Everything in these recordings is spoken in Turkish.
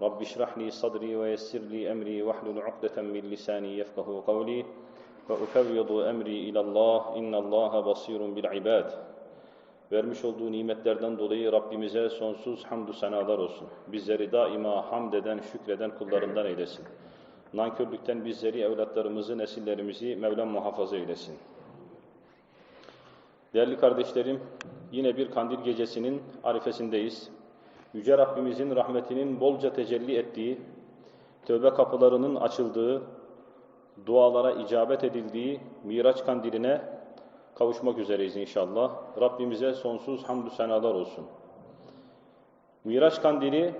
رب اشرح لي صدري ويسر لي أمري واحلل عقدة من لساني يفقه قولي وأفوض أمري إلى الله إن الله بصير بالعباد Vermiş olduğu nimetlerden dolayı Rabbimize sonsuz hamdü senalar olsun. Bizleri daima hamd eden, şükreden kullarından eylesin. Nankörlükten bizleri, evlatlarımızı, nesillerimizi Mevlam muhafaza eylesin. Değerli kardeşlerim, yine bir kandil gecesinin arifesindeyiz. Yüce Rabbimizin rahmetinin bolca tecelli ettiği, tövbe kapılarının açıldığı, dualara icabet edildiği Miraç kandiline kavuşmak üzereyiz inşallah. Rabbimize sonsuz hamdü senalar olsun. Miraç kandili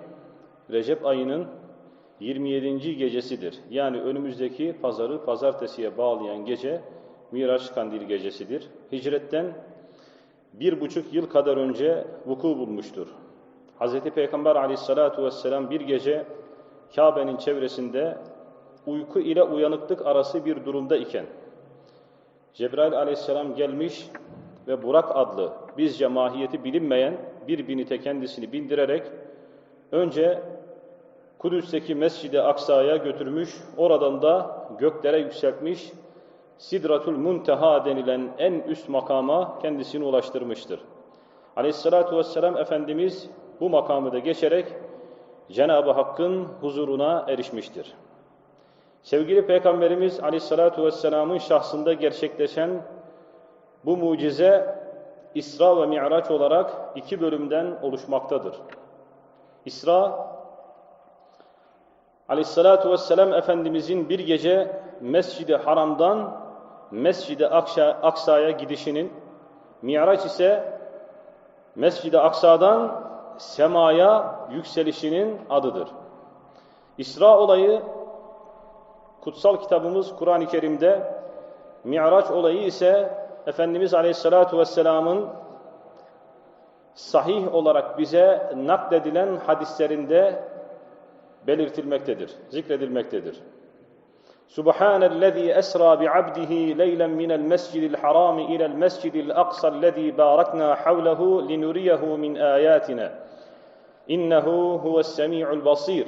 Recep ayının 27. gecesidir. Yani önümüzdeki pazarı pazartesiye bağlayan gece Miraç kandili gecesidir. Hicretten bir buçuk yıl kadar önce vuku bulmuştur. Hz. Peygamber aleyhissalatu vesselam bir gece Kabe'nin çevresinde uyku ile uyanıklık arası bir durumda iken Cebrail aleyhisselam gelmiş ve Burak adlı bizce mahiyeti bilinmeyen bir binite kendisini bindirerek önce Kudüs'teki Mescid-i Aksa'ya götürmüş, oradan da göklere yükseltmiş, Sidratul Munteha denilen en üst makama kendisini ulaştırmıştır. Aleyhissalatu vesselam Efendimiz bu makamı da geçerek Cenab-ı Hakk'ın huzuruna erişmiştir. Sevgili Peygamberimiz Aleyhissalatu vesselamın şahsında gerçekleşen bu mucize İsra ve Mi'raç olarak iki bölümden oluşmaktadır. İsra Aleyhissalatu vesselam Efendimizin bir gece Mescid-i Haram'dan Mescid-i Aksa'ya gidişinin, Mi'raç ise Mescid-i Aksa'dan semaya yükselişinin adıdır. İsra olayı kutsal kitabımız Kur'an-ı Kerim'de Mi'raç olayı ise Efendimiz Aleyhisselatü Vesselam'ın sahih olarak bize nakledilen hadislerinde belirtilmektedir, zikredilmektedir. Subhanellezî esra bi'abdihi leylen minel mescidil harami ilel mescidil aksa'llezî bâraknâ havlehu linuriyehu min âyâtina. İnnehu huves-semî'ul basîr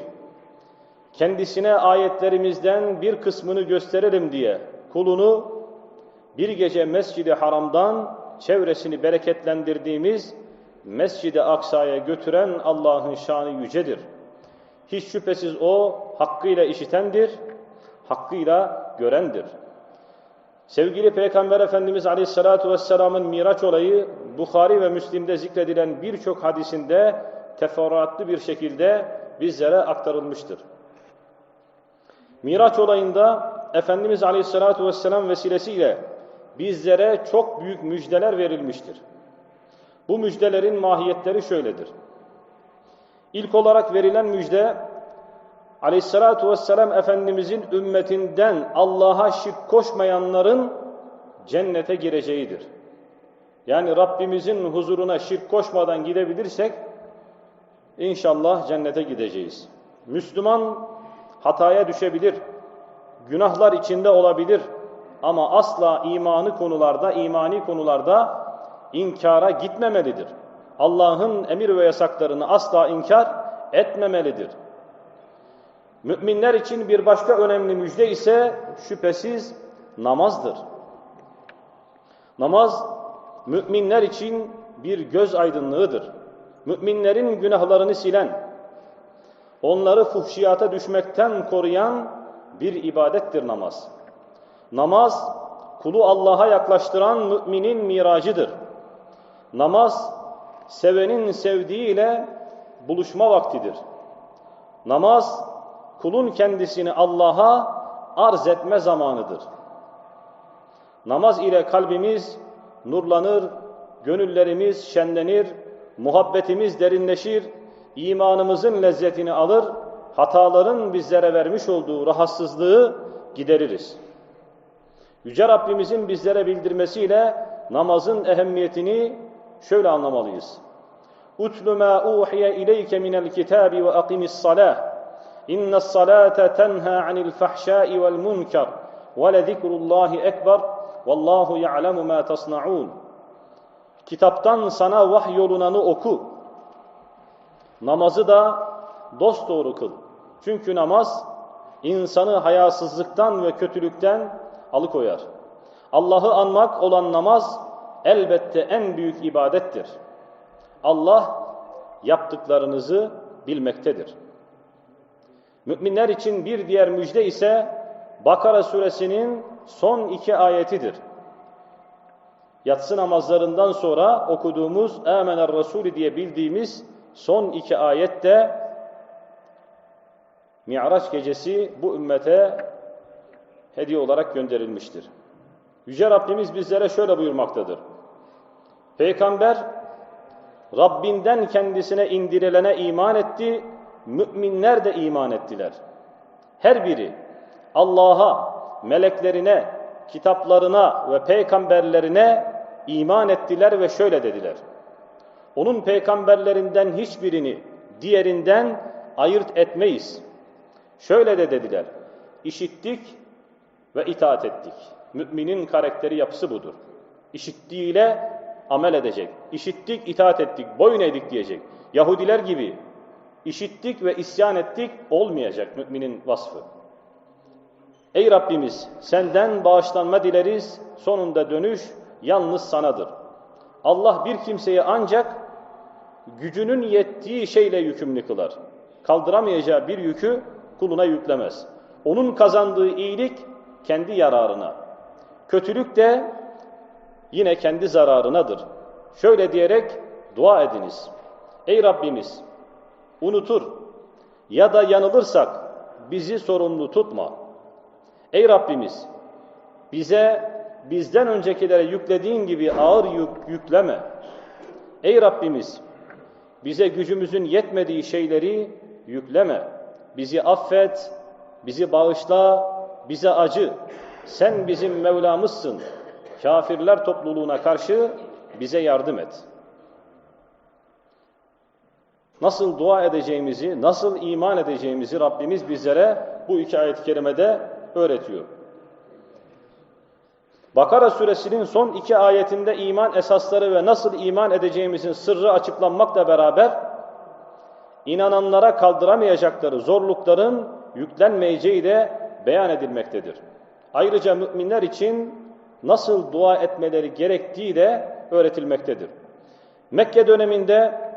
kendisine ayetlerimizden bir kısmını gösterelim diye kulunu bir gece Mescid-i Haram'dan çevresini bereketlendirdiğimiz Mescid-i Aksa'ya götüren Allah'ın şanı yücedir. Hiç şüphesiz O hakkıyla işitendir, hakkıyla görendir. Sevgili Peygamber Efendimiz Aleyhisselatü Vesselam'ın Miraç olayı Bukhari ve Müslim'de zikredilen birçok hadisinde teferruatlı bir şekilde bizlere aktarılmıştır. Miraç olayında Efendimiz Aleyhisselatü Vesselam vesilesiyle bizlere çok büyük müjdeler verilmiştir. Bu müjdelerin mahiyetleri şöyledir. İlk olarak verilen müjde Aleyhisselatü Vesselam Efendimizin ümmetinden Allah'a şirk koşmayanların cennete gireceğidir. Yani Rabbimizin huzuruna şirk koşmadan gidebilirsek inşallah cennete gideceğiz. Müslüman hataya düşebilir, günahlar içinde olabilir ama asla imanı konularda, imani konularda inkara gitmemelidir. Allah'ın emir ve yasaklarını asla inkar etmemelidir. Müminler için bir başka önemli müjde ise şüphesiz namazdır. Namaz müminler için bir göz aydınlığıdır. Müminlerin günahlarını silen, onları fuhşiyata düşmekten koruyan bir ibadettir namaz. Namaz, kulu Allah'a yaklaştıran müminin miracıdır. Namaz, sevenin sevdiğiyle buluşma vaktidir. Namaz, kulun kendisini Allah'a arz etme zamanıdır. Namaz ile kalbimiz nurlanır, gönüllerimiz şenlenir, muhabbetimiz derinleşir, imanımızın lezzetini alır, hataların bizlere vermiş olduğu rahatsızlığı gideririz. Yüce Rabbimizin bizlere bildirmesiyle namazın ehemmiyetini şöyle anlamalıyız. اُتْلُ مَا اُوحِيَ اِلَيْكَ مِنَ الْكِتَابِ وَاَقِمِ الصَّلَاةِ اِنَّ الصَّلَاةَ تَنْهَى عَنِ الْفَحْشَاءِ وَالْمُنْكَرِ وَلَذِكْرُ اللّٰهِ اَكْبَرُ وَاللّٰهُ يَعْلَمُ مَا تَصْنَعُونَ Kitaptan sana vahyolunanı oku. Namazı da dosdoğru kıl. Çünkü namaz insanı hayasızlıktan ve kötülükten alıkoyar. Allah'ı anmak olan namaz elbette en büyük ibadettir. Allah yaptıklarınızı bilmektedir. Müminler için bir diğer müjde ise Bakara suresinin son iki ayetidir. Yatsı namazlarından sonra okuduğumuz Âmener Resulü diye bildiğimiz son iki ayet de Mi'raç gecesi bu ümmete hediye olarak gönderilmiştir. Yüce Rabbimiz bizlere şöyle buyurmaktadır. Peygamber Rabbinden kendisine indirilene iman etti, müminler de iman ettiler. Her biri Allah'a, meleklerine, kitaplarına ve peygamberlerine iman ettiler ve şöyle dediler. Onun peygamberlerinden hiçbirini diğerinden ayırt etmeyiz. Şöyle de dediler. İşittik ve itaat ettik. Müminin karakteri yapısı budur. İşittiğiyle amel edecek. İşittik, itaat ettik, boyun eğdik diyecek. Yahudiler gibi işittik ve isyan ettik olmayacak müminin vasfı. Ey Rabbimiz senden bağışlanma dileriz, sonunda dönüş yalnız sanadır. Allah bir kimseyi ancak gücünün yettiği şeyle yükümlü kılar. Kaldıramayacağı bir yükü kuluna yüklemez. Onun kazandığı iyilik kendi yararına. Kötülük de yine kendi zararınadır. Şöyle diyerek dua ediniz. Ey Rabbimiz unutur ya da yanılırsak bizi sorumlu tutma. Ey Rabbimiz bize bizden öncekilere yüklediğin gibi ağır yük yükleme. Ey Rabbimiz bize gücümüzün yetmediği şeyleri yükleme. Bizi affet, bizi bağışla, bize acı. Sen bizim Mevlamızsın. Kafirler topluluğuna karşı bize yardım et. Nasıl dua edeceğimizi, nasıl iman edeceğimizi Rabbimiz bizlere bu iki ayet-i kerimede öğretiyor. Bakara suresinin son iki ayetinde iman esasları ve nasıl iman edeceğimizin sırrı açıklanmakla beraber inananlara kaldıramayacakları zorlukların yüklenmeyeceği de beyan edilmektedir. Ayrıca müminler için nasıl dua etmeleri gerektiği de öğretilmektedir. Mekke döneminde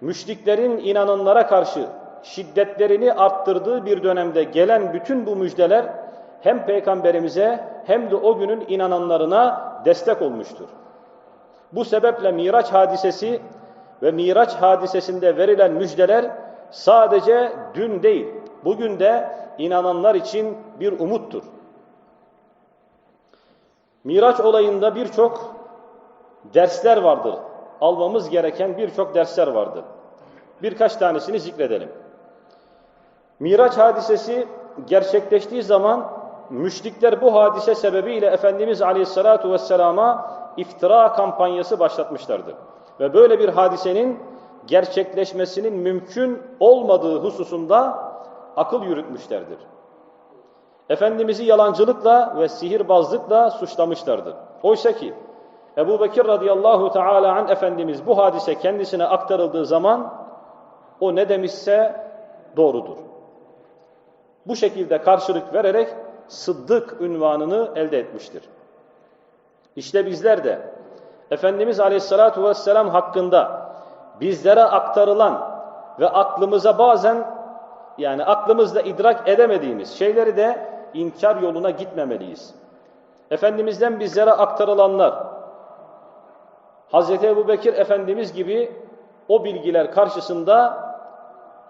müşriklerin inananlara karşı şiddetlerini arttırdığı bir dönemde gelen bütün bu müjdeler hem peygamberimize hem de o günün inananlarına destek olmuştur. Bu sebeple Miraç hadisesi ve Miraç hadisesinde verilen müjdeler sadece dün değil, bugün de inananlar için bir umuttur. Miraç olayında birçok dersler vardır. Almamız gereken birçok dersler vardır. Birkaç tanesini zikredelim. Miraç hadisesi gerçekleştiği zaman müşrikler bu hadise sebebiyle Efendimiz Aleyhisselatü Vesselam'a iftira kampanyası başlatmışlardı. Ve böyle bir hadisenin gerçekleşmesinin mümkün olmadığı hususunda akıl yürütmüşlerdir. Efendimiz'i yalancılıkla ve sihirbazlıkla suçlamışlardı. Oysa ki Ebu Bekir radıyallahu teala an Efendimiz bu hadise kendisine aktarıldığı zaman o ne demişse doğrudur. Bu şekilde karşılık vererek Sıddık ünvanını elde etmiştir. İşte bizler de Efendimiz Aleyhisselatü Vesselam hakkında bizlere aktarılan ve aklımıza bazen yani aklımızda idrak edemediğimiz şeyleri de inkar yoluna gitmemeliyiz. Efendimizden bizlere aktarılanlar, Hz. Ebu Bekir Efendimiz gibi o bilgiler karşısında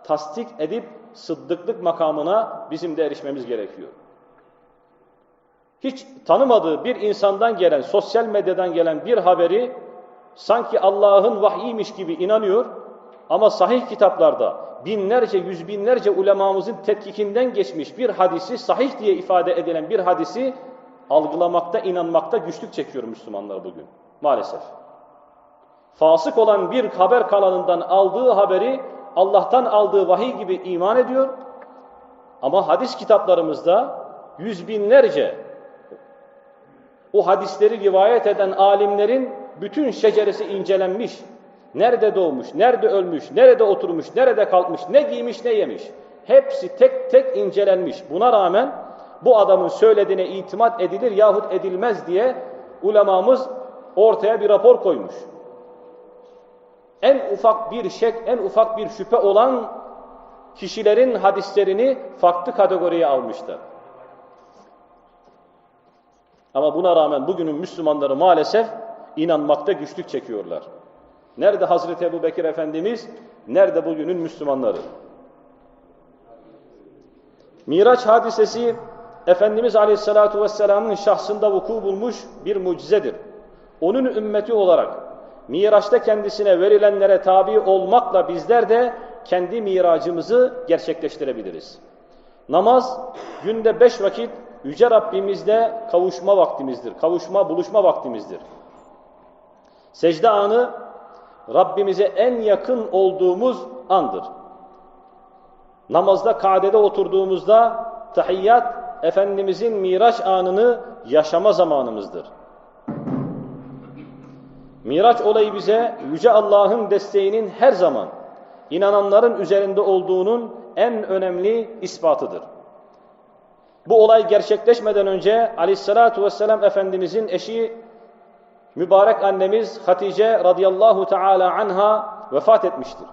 tasdik edip sıddıklık makamına bizim de erişmemiz gerekiyor. Hiç tanımadığı bir insandan gelen, sosyal medyadan gelen bir haberi sanki Allah'ın vahyiymiş gibi inanıyor ama sahih kitaplarda binlerce, yüz binlerce ulemamızın tetkikinden geçmiş bir hadisi, sahih diye ifade edilen bir hadisi algılamakta, inanmakta güçlük çekiyor Müslümanlar bugün. Maalesef. Fasık olan bir haber kanalından aldığı haberi Allah'tan aldığı vahiy gibi iman ediyor. Ama hadis kitaplarımızda yüz binlerce o hadisleri rivayet eden alimlerin bütün şeceresi incelenmiş. Nerede doğmuş, nerede ölmüş, nerede oturmuş, nerede kalkmış, ne giymiş, ne yemiş. Hepsi tek tek incelenmiş. Buna rağmen bu adamın söylediğine itimat edilir yahut edilmez diye ulemamız ortaya bir rapor koymuş. En ufak bir şek, en ufak bir şüphe olan kişilerin hadislerini farklı kategoriye almışlar. Ama buna rağmen bugünün Müslümanları maalesef inanmakta güçlük çekiyorlar. Nerede Hazreti Ebu Bekir Efendimiz, nerede bugünün Müslümanları? Miraç hadisesi Efendimiz Aleyhisselatü Vesselam'ın şahsında vuku bulmuş bir mucizedir. Onun ümmeti olarak Miraç'ta kendisine verilenlere tabi olmakla bizler de kendi miracımızı gerçekleştirebiliriz. Namaz günde beş vakit Yüce Rabbimizle kavuşma vaktimizdir. Kavuşma, buluşma vaktimizdir. Secde anı Rabbimize en yakın olduğumuz andır. Namazda kadede oturduğumuzda tahiyyat Efendimizin miraç anını yaşama zamanımızdır. Miraç olayı bize Yüce Allah'ın desteğinin her zaman inananların üzerinde olduğunun en önemli ispatıdır. Bu olay gerçekleşmeden önce aleyhissalatu vesselam Efendimizin eşi mübarek annemiz Hatice radıyallahu teala anha vefat etmiştir.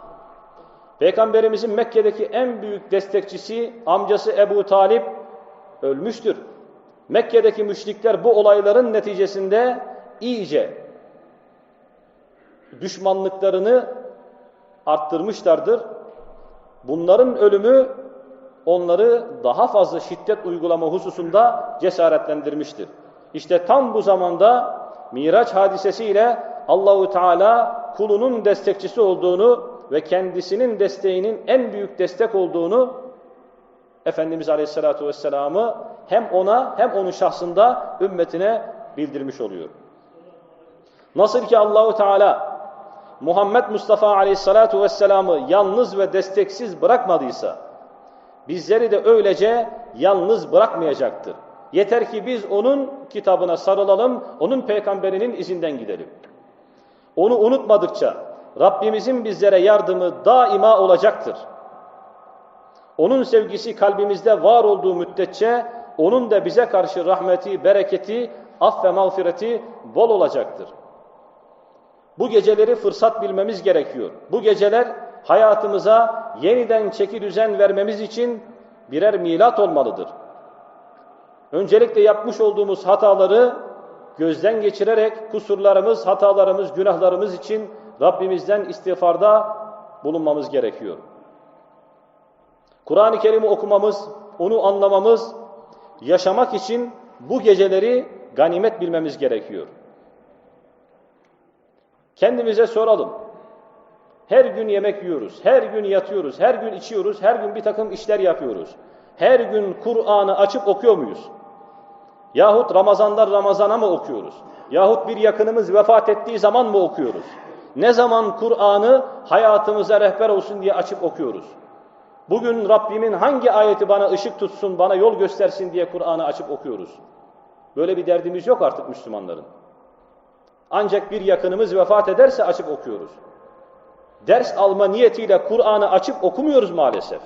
Peygamberimizin Mekke'deki en büyük destekçisi amcası Ebu Talip ölmüştür. Mekke'deki müşrikler bu olayların neticesinde iyice düşmanlıklarını arttırmışlardır. Bunların ölümü onları daha fazla şiddet uygulama hususunda cesaretlendirmiştir. İşte tam bu zamanda Miraç hadisesiyle Allahu Teala kulunun destekçisi olduğunu ve kendisinin desteğinin en büyük destek olduğunu Efendimiz Aleyhisselatü Vesselam'ı hem ona hem onun şahsında ümmetine bildirmiş oluyor. Nasıl ki Allahu Teala Muhammed Mustafa Aleyhisselatü Vesselam'ı yalnız ve desteksiz bırakmadıysa bizleri de öylece yalnız bırakmayacaktır. Yeter ki biz onun kitabına sarılalım, onun peygamberinin izinden gidelim. Onu unutmadıkça Rabbimizin bizlere yardımı daima olacaktır. Onun sevgisi kalbimizde var olduğu müddetçe onun da bize karşı rahmeti, bereketi, aff ve mağfireti bol olacaktır. Bu geceleri fırsat bilmemiz gerekiyor. Bu geceler hayatımıza yeniden çeki düzen vermemiz için birer milat olmalıdır. Öncelikle yapmış olduğumuz hataları gözden geçirerek kusurlarımız, hatalarımız, günahlarımız için Rabbimizden istiğfarda bulunmamız gerekiyor. Kur'an-ı Kerim'i okumamız, onu anlamamız, yaşamak için bu geceleri ganimet bilmemiz gerekiyor. Kendimize soralım. Her gün yemek yiyoruz, her gün yatıyoruz, her gün içiyoruz, her gün bir takım işler yapıyoruz. Her gün Kur'an'ı açıp okuyor muyuz? Yahut Ramazanlar Ramazan'a mı okuyoruz? Yahut bir yakınımız vefat ettiği zaman mı okuyoruz? Ne zaman Kur'an'ı hayatımıza rehber olsun diye açıp okuyoruz? Bugün Rabbimin hangi ayeti bana ışık tutsun, bana yol göstersin diye Kur'an'ı açıp okuyoruz. Böyle bir derdimiz yok artık Müslümanların. Ancak bir yakınımız vefat ederse açıp okuyoruz. Ders alma niyetiyle Kur'an'ı açıp okumuyoruz maalesef.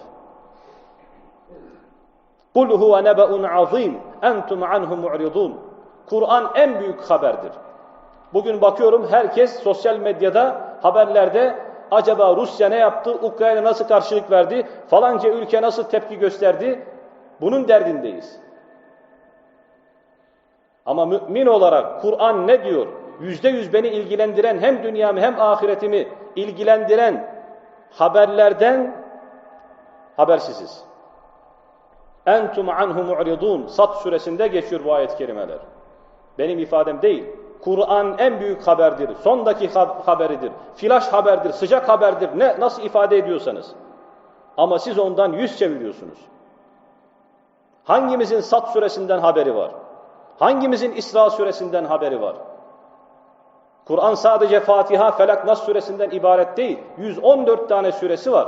قُلْ هُوَ نَبَأٌ عَظِيمٌ اَنْتُمْ عَنْهُ مُعْرِضُونَ Kur'an en büyük haberdir. Bugün bakıyorum herkes sosyal medyada, haberlerde acaba Rusya ne yaptı, Ukrayna nasıl karşılık verdi, falanca ülke nasıl tepki gösterdi, bunun derdindeyiz. Ama mümin olarak Kur'an ne diyor? Yüzde yüz beni ilgilendiren hem dünyamı hem ahiretimi ilgilendiren haberlerden habersiziz. Entum anhu mu'ridun. Sat suresinde geçiyor bu ayet kelimeler. Benim ifadem değil. Kur'an en büyük haberdir, son dakika haberidir, flash haberdir, sıcak haberdir, ne nasıl ifade ediyorsanız. Ama siz ondan yüz çeviriyorsunuz. Hangimizin Sat suresinden haberi var? Hangimizin İsra suresinden haberi var? Kur'an sadece Fatiha, Felak, Nas suresinden ibaret değil. 114 tane suresi var.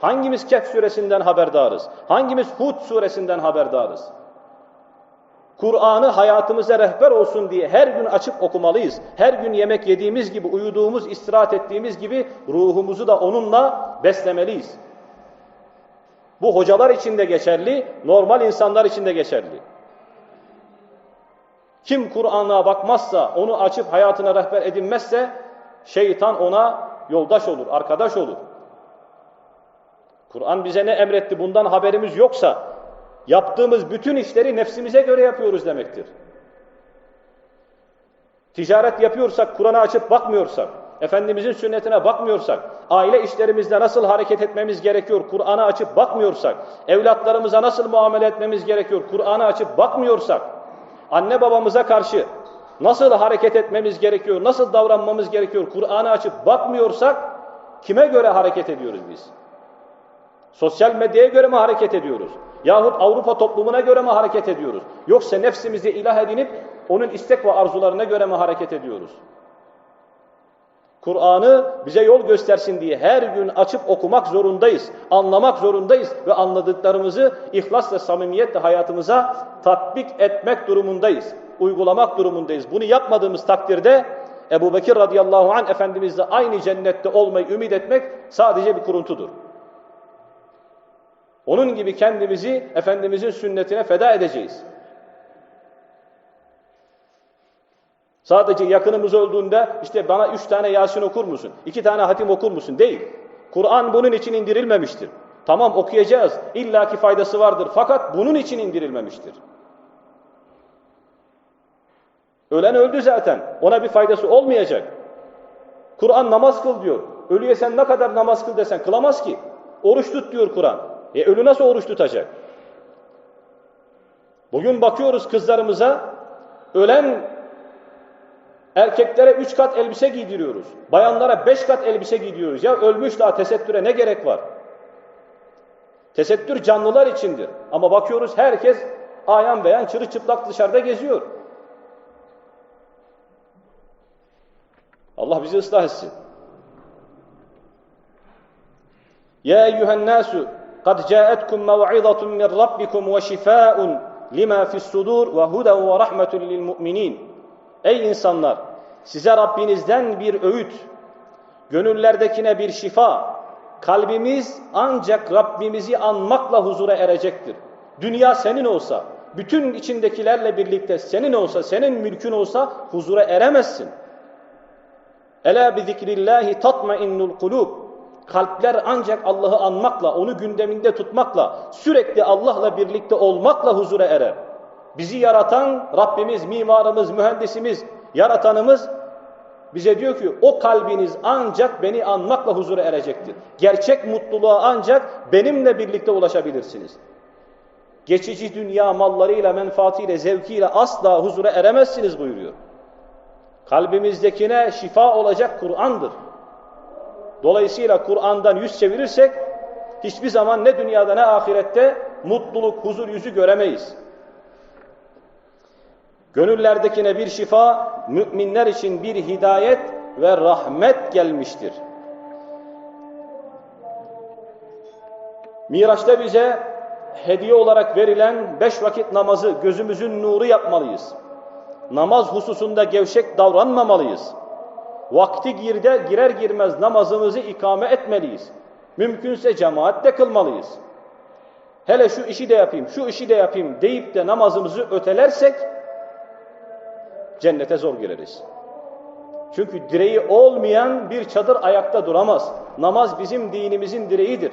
Hangimiz Kehf suresinden haberdarız? Hangimiz Hud suresinden haberdarız? Kur'an'ı hayatımıza rehber olsun diye her gün açıp okumalıyız. Her gün yemek yediğimiz gibi, uyuduğumuz, istirahat ettiğimiz gibi ruhumuzu da onunla beslemeliyiz. Bu hocalar için de geçerli, normal insanlar için de geçerli. Kim Kur'an'a bakmazsa, onu açıp hayatına rehber edinmezse, şeytan ona yoldaş olur, arkadaş olur. Kur'an bize ne emretti bundan haberimiz yoksa, yaptığımız bütün işleri nefsimize göre yapıyoruz demektir. Ticaret yapıyorsak, Kur'an'a açıp bakmıyorsak, Efendimizin sünnetine bakmıyorsak, aile işlerimizde nasıl hareket etmemiz gerekiyor, Kur'an'ı açıp bakmıyorsak, evlatlarımıza nasıl muamele etmemiz gerekiyor, Kur'an'ı açıp bakmıyorsak, anne babamıza karşı nasıl hareket etmemiz gerekiyor, nasıl davranmamız gerekiyor, Kur'an'ı açıp bakmıyorsak, kime göre hareket ediyoruz biz? Sosyal medyaya göre mi hareket ediyoruz? Yahut Avrupa toplumuna göre mi hareket ediyoruz? Yoksa nefsimizi ilah edinip onun istek ve arzularına göre mi hareket ediyoruz? Kur'an'ı bize yol göstersin diye her gün açıp okumak zorundayız, anlamak zorundayız ve anladıklarımızı ihlas ve samimiyetle hayatımıza tatbik etmek durumundayız, uygulamak durumundayız. Bunu yapmadığımız takdirde Ebu Bekir radıyallahu anh Efendimizle aynı cennette olmayı ümit etmek sadece bir kuruntudur. Onun gibi kendimizi Efendimizin sünnetine feda edeceğiz. Sadece yakınımız olduğunda işte bana üç tane Yasin okur musun? iki tane hatim okur musun? Değil. Kur'an bunun için indirilmemiştir. Tamam okuyacağız. İllaki faydası vardır. Fakat bunun için indirilmemiştir. Ölen öldü zaten. Ona bir faydası olmayacak. Kur'an namaz kıl diyor. Ölüye sen ne kadar namaz kıl desen kılamaz ki. Oruç tut diyor Kur'an. E ölü nasıl oruç tutacak? Bugün bakıyoruz kızlarımıza ölen Erkeklere üç kat elbise giydiriyoruz. Bayanlara beş kat elbise giydiriyoruz. Ya ölmüş daha tesettüre ne gerek var? Tesettür canlılar içindir. Ama bakıyoruz herkes ayan beyan çırılçıplak dışarıda geziyor. Allah bizi ıslah etsin. Ya eyyühen nasu kad caetkum mev'izatun min rabbikum ve şifaun lima fis sudur ve huden ve rahmetun lil mu'minin. Ey insanlar! Size Rabbinizden bir öğüt, gönüllerdekine bir şifa, kalbimiz ancak Rabbimizi anmakla huzura erecektir. Dünya senin olsa, bütün içindekilerle birlikte senin olsa, senin mülkün olsa huzura eremezsin. Ela bi zikrillahi tatmainnul kulub. Kalpler ancak Allah'ı anmakla, onu gündeminde tutmakla, sürekli Allah'la birlikte olmakla huzura erer. Bizi yaratan Rabbimiz, mimarımız, mühendisimiz, yaratanımız bize diyor ki o kalbiniz ancak beni anmakla huzura erecektir. Gerçek mutluluğa ancak benimle birlikte ulaşabilirsiniz. Geçici dünya mallarıyla, menfaatiyle, zevkiyle asla huzura eremezsiniz buyuruyor. Kalbimizdekine şifa olacak Kur'an'dır. Dolayısıyla Kur'an'dan yüz çevirirsek hiçbir zaman ne dünyada ne ahirette mutluluk, huzur yüzü göremeyiz. Gönüllerdekine bir şifa, müminler için bir hidayet ve rahmet gelmiştir. Miraç'ta bize hediye olarak verilen beş vakit namazı gözümüzün nuru yapmalıyız. Namaz hususunda gevşek davranmamalıyız. Vakti girde, girer girmez namazımızı ikame etmeliyiz. Mümkünse cemaatle kılmalıyız. Hele şu işi de yapayım, şu işi de yapayım deyip de namazımızı ötelersek cennete zor gireriz. Çünkü direği olmayan bir çadır ayakta duramaz. Namaz bizim dinimizin direğidir.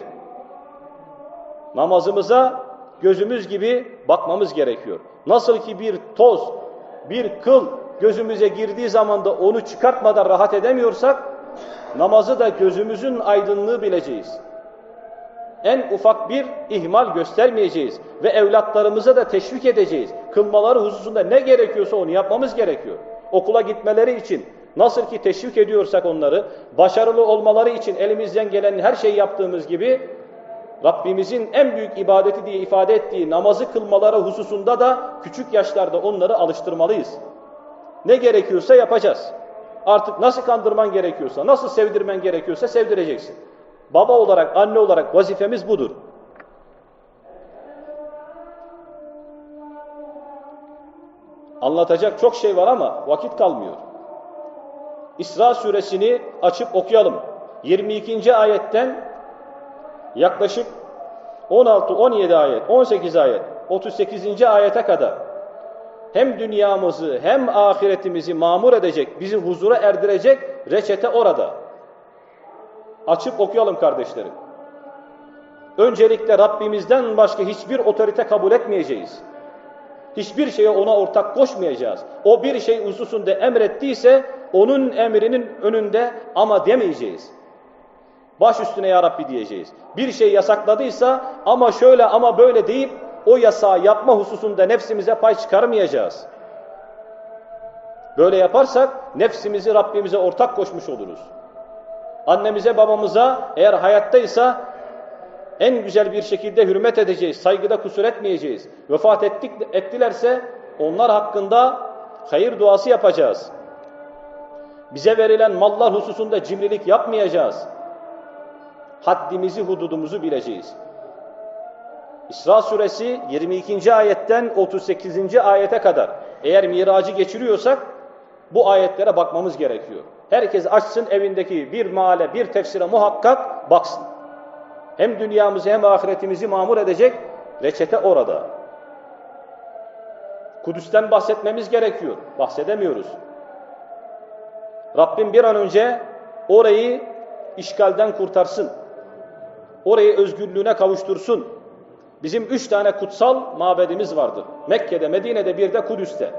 Namazımıza gözümüz gibi bakmamız gerekiyor. Nasıl ki bir toz, bir kıl gözümüze girdiği zaman da onu çıkartmadan rahat edemiyorsak, namazı da gözümüzün aydınlığı bileceğiz en ufak bir ihmal göstermeyeceğiz ve evlatlarımıza da teşvik edeceğiz. Kılmaları hususunda ne gerekiyorsa onu yapmamız gerekiyor. okula gitmeleri için nasıl ki teşvik ediyorsak onları, başarılı olmaları için elimizden gelen her şeyi yaptığımız gibi Rabbimizin en büyük ibadeti diye ifade ettiği namazı kılmaları hususunda da küçük yaşlarda onları alıştırmalıyız. Ne gerekiyorsa yapacağız. Artık nasıl kandırman gerekiyorsa, nasıl sevdirmen gerekiyorsa sevdireceksin. Baba olarak, anne olarak vazifemiz budur. Anlatacak çok şey var ama vakit kalmıyor. İsra suresini açıp okuyalım. 22. ayetten yaklaşık 16, 17 ayet, 18 ayet, 38. ayete kadar hem dünyamızı hem ahiretimizi mamur edecek, bizi huzura erdirecek reçete orada. Açıp okuyalım kardeşlerim. Öncelikle Rabbimizden başka hiçbir otorite kabul etmeyeceğiz. Hiçbir şeye ona ortak koşmayacağız. O bir şey hususunda emrettiyse onun emrinin önünde ama demeyeceğiz. Baş üstüne ya Rabbi diyeceğiz. Bir şey yasakladıysa ama şöyle ama böyle deyip o yasağı yapma hususunda nefsimize pay çıkarmayacağız. Böyle yaparsak nefsimizi Rabbimize ortak koşmuş oluruz. Annemize babamıza eğer hayattaysa en güzel bir şekilde hürmet edeceğiz, saygıda kusur etmeyeceğiz. Vefat ettik, ettilerse onlar hakkında hayır duası yapacağız. Bize verilen mallar hususunda cimrilik yapmayacağız. Haddimizi, hududumuzu bileceğiz. İsra suresi 22. ayetten 38. ayete kadar eğer miracı geçiriyorsak bu ayetlere bakmamız gerekiyor. Herkes açsın evindeki bir maale, bir tefsire muhakkak baksın. Hem dünyamızı hem ahiretimizi mamur edecek reçete orada. Kudüs'ten bahsetmemiz gerekiyor. Bahsedemiyoruz. Rabbim bir an önce orayı işgalden kurtarsın. Orayı özgürlüğüne kavuştursun. Bizim üç tane kutsal mabedimiz vardır. Mekke'de, Medine'de, bir de Kudüs'te.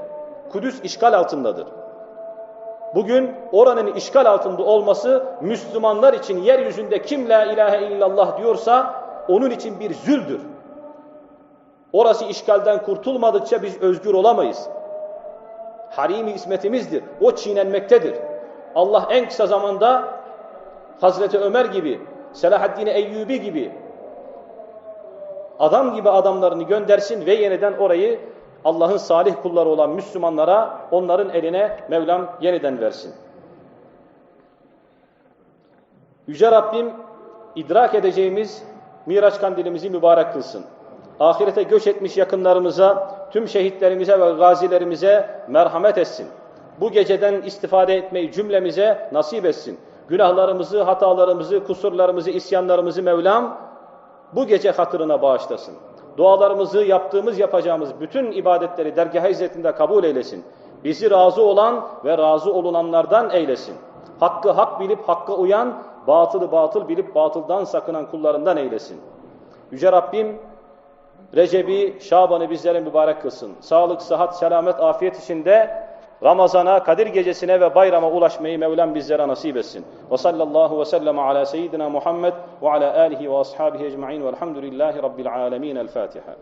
Kudüs işgal altındadır. Bugün oranın işgal altında olması Müslümanlar için yeryüzünde kim la ilahe illallah diyorsa onun için bir züldür. Orası işgalden kurtulmadıkça biz özgür olamayız. Harimi ismetimizdir. O çiğnenmektedir. Allah en kısa zamanda Hazreti Ömer gibi, Selahaddin Eyyubi gibi adam gibi adamlarını göndersin ve yeniden orayı Allah'ın salih kulları olan Müslümanlara onların eline Mevlam yeniden versin. Yüce Rabbim idrak edeceğimiz Miraç kandilimizi mübarek kılsın. Ahirete göç etmiş yakınlarımıza, tüm şehitlerimize ve gazilerimize merhamet etsin. Bu geceden istifade etmeyi cümlemize nasip etsin. Günahlarımızı, hatalarımızı, kusurlarımızı, isyanlarımızı Mevlam bu gece hatırına bağışlasın. Dualarımızı, yaptığımız, yapacağımız bütün ibadetleri dergah izzetinde kabul eylesin. Bizi razı olan ve razı olunanlardan eylesin. Hakkı hak bilip hakka uyan, batılı batıl bilip batıldan sakınan kullarından eylesin. Yüce Rabbim Recep'i, Şaban'ı bizlere mübarek kılsın. Sağlık, sıhhat, selamet, afiyet içinde Ramazana, Kadir gecesine ve bayrama ulaşmayı Mevlam bizlere nasip etsin. Ve sallallahu ve sellem ala seyyidina Muhammed ve ala alihi ve ashabihi ecma'in velhamdülillahi rabbil alemin. El Fatiha.